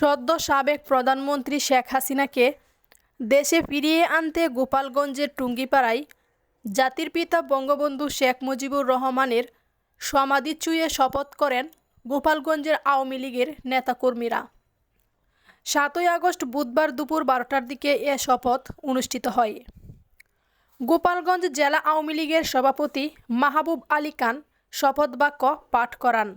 সদ্য সাবেক প্রধানমন্ত্রী শেখ হাসিনাকে দেশে ফিরিয়ে আনতে গোপালগঞ্জের টুঙ্গিপাড়ায় জাতির পিতা বঙ্গবন্ধু শেখ মুজিবুর রহমানের সমাধি চুয়ে শপথ করেন গোপালগঞ্জের আওয়ামী লীগের নেতাকর্মীরা। সাতই আগস্ট বুধবার দুপুর বারোটার দিকে এ শপথ অনুষ্ঠিত হয়। গোপালগঞ্জ জেলা আওয়ামী লীগের সভাপতি মাহবুব আলী খান শপথ বাক্য পাঠ করান।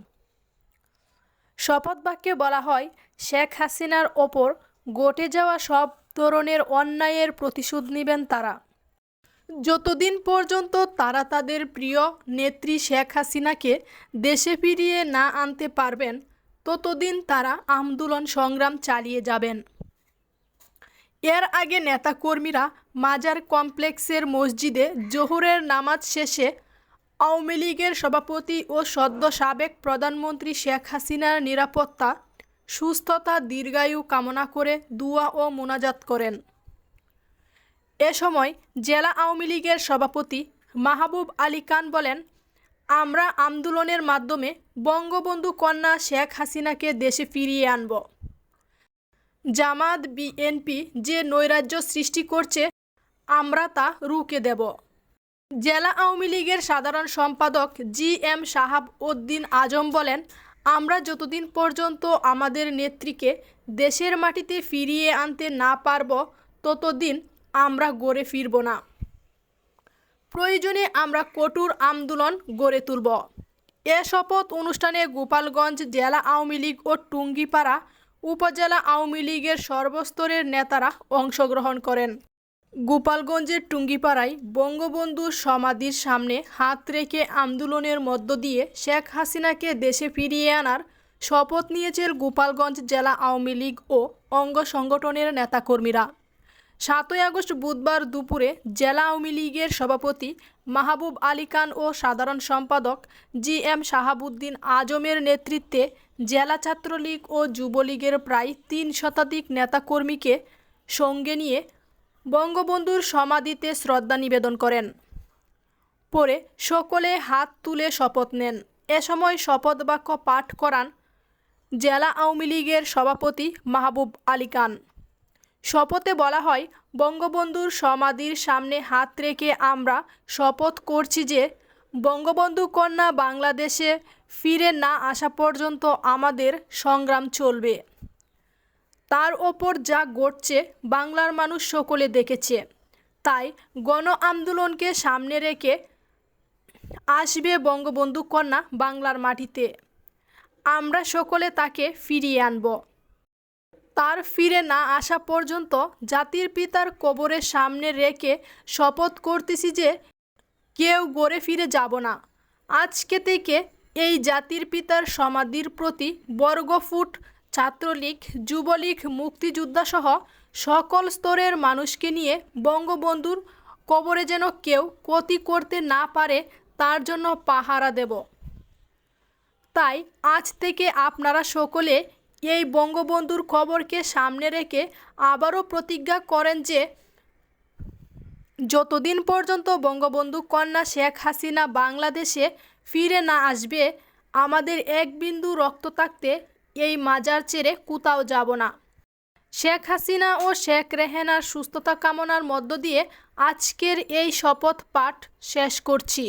শপথ বাক্যে বলা হয়, শেখ হাসিনার ওপর ঘটে যাওয়া সব ধরনের অন্যায়ের প্রতিশোধ নেবেন তারা। যতদিন পর্যন্ত তারা তাদের প্রিয় নেত্রী শেখ হাসিনাকে দেশে ফিরিয়ে না আনতে পারবেন, ততদিন তারা আন্দোলন সংগ্রাম চালিয়ে যাবেন। এর আগে নেতাকর্মীরা মাজার কমপ্লেক্সের মসজিদে জোহরের নামাজ শেষে আওয়ামী লীগের সভাপতি ও সদ্য সাবেক প্রধানমন্ত্রী শেখ হাসিনার নিরাপত্তা, সুস্থতা, দীর্ঘায়ু কামনা করে দুয়া ও মোনাজাত করেন। এ সময় জেলা আওয়ামী লীগের সভাপতি মাহবুব আলী খান বলেন, আমরা আন্দোলনের মাধ্যমে বঙ্গবন্ধু কন্যা শেখ হাসিনাকে দেশে ফিরিয়ে আনব। জামাত, বিএনপি যে নৈরাজ্য সৃষ্টি করছে, আমরা তা রুখে দেব। জেলা আওয়ামী লীগের সাধারণ সম্পাদক জি এম সাহাব উদ্দিন আজম বলেন, আমরা যতদিন পর্যন্ত আমাদের নেত্রীকে দেশের মাটিতে ফিরিয়ে আনতে না পারব, ততদিন আমরা গড়ে ফিরব না। প্রয়োজনে আমরা কঠোর আন্দোলন গড়ে তুলব। এ শপথ অনুষ্ঠানে গোপালগঞ্জ জেলা আওয়ামী লীগ ও টুঙ্গিপাড়া উপজেলা আওয়ামী লীগের সর্বস্তরের নেতারা অংশগ্রহণ করেন। গোপালগঞ্জের টুঙ্গিপাড়ায় বঙ্গবন্ধুর সমাধির সামনে হাত রেখে আন্দোলনের মধ্য দিয়ে শেখ হাসিনাকে দেশে ফিরিয়ে আনার শপথ নিয়েছেন গোপালগঞ্জ জেলা আওয়ামী লীগ ও অঙ্গ সংগঠনের নেতাকর্মীরা। সাতই আগস্ট বুধবার দুপুরে জেলা আওয়ামী লীগের সভাপতি মাহবুব আলী খান ও সাধারণ সম্পাদক জি এম শাহাবুদ্দিন আজমের নেতৃত্বে জেলা ছাত্রলীগ ও যুবলীগের প্রায় তিন শতাধিক নেতাকর্মীকে সঙ্গে নিয়ে বঙ্গবন্ধুর সমাধিতে শ্রদ্ধা নিবেদন করেন। পরে সকলে হাত তুলে শপথ নেন। এ সময় শপথ বাক্য পাঠ করান জেলা আওয়ামী লীগের সভাপতি মাহবুব আলী খান। শপথে বলা হয়, বঙ্গবন্ধুর সমাধির সামনে হাত রেখে আমরা শপথ করছি যে বঙ্গবন্ধু কন্যা বাংলাদেশে ফিরে না আসা পর্যন্ত আমাদের সংগ্রাম চলবে। তার ওপর যা ঘটছে বাংলার মানুষ সকলে দেখেছে। তাই গণ আন্দোলনকে সামনে রেখে আসবে বঙ্গবন্ধু কন্যা বাংলার মাটিতে। আমরা সকলে তাকে ফিরিয়ে আনব। তার ফিরে না আসা পর্যন্ত জাতির পিতার কবরের সামনে রেখে শপথ করতেছি যে কেউ গড়ে ফিরে যাব না। আজকে থেকে এই জাতির পিতার সমাধির প্রতি বর্গফুট ছাত্রলীগ, যুবলীগ, মুক্তিযোদ্ধাসহ সকল স্তরের মানুষকে নিয়ে বঙ্গবন্ধুর কবরে যেন কেউ ক্ষতি করতে না পারে, তার জন্য পাহারা দেব। তাই আজ থেকে আপনারা সকলে এই বঙ্গবন্ধুর খবরকে সামনে রেখে আবারও প্রতিজ্ঞা করেন যে, যতদিন পর্যন্ত বঙ্গবন্ধু কন্যা শেখ হাসিনা বাংলাদেশে ফিরে না আসবে, আমাদের এক বিন্দু রক্ত থাকতে এই মাজার চেরে কোথাও যাব না। শেখ হাসিনা ও শেখ রেহেনার সুস্থতা কামনার মধ্য দিয়ে আজকের এই শপথ পাঠ শেষ করছি।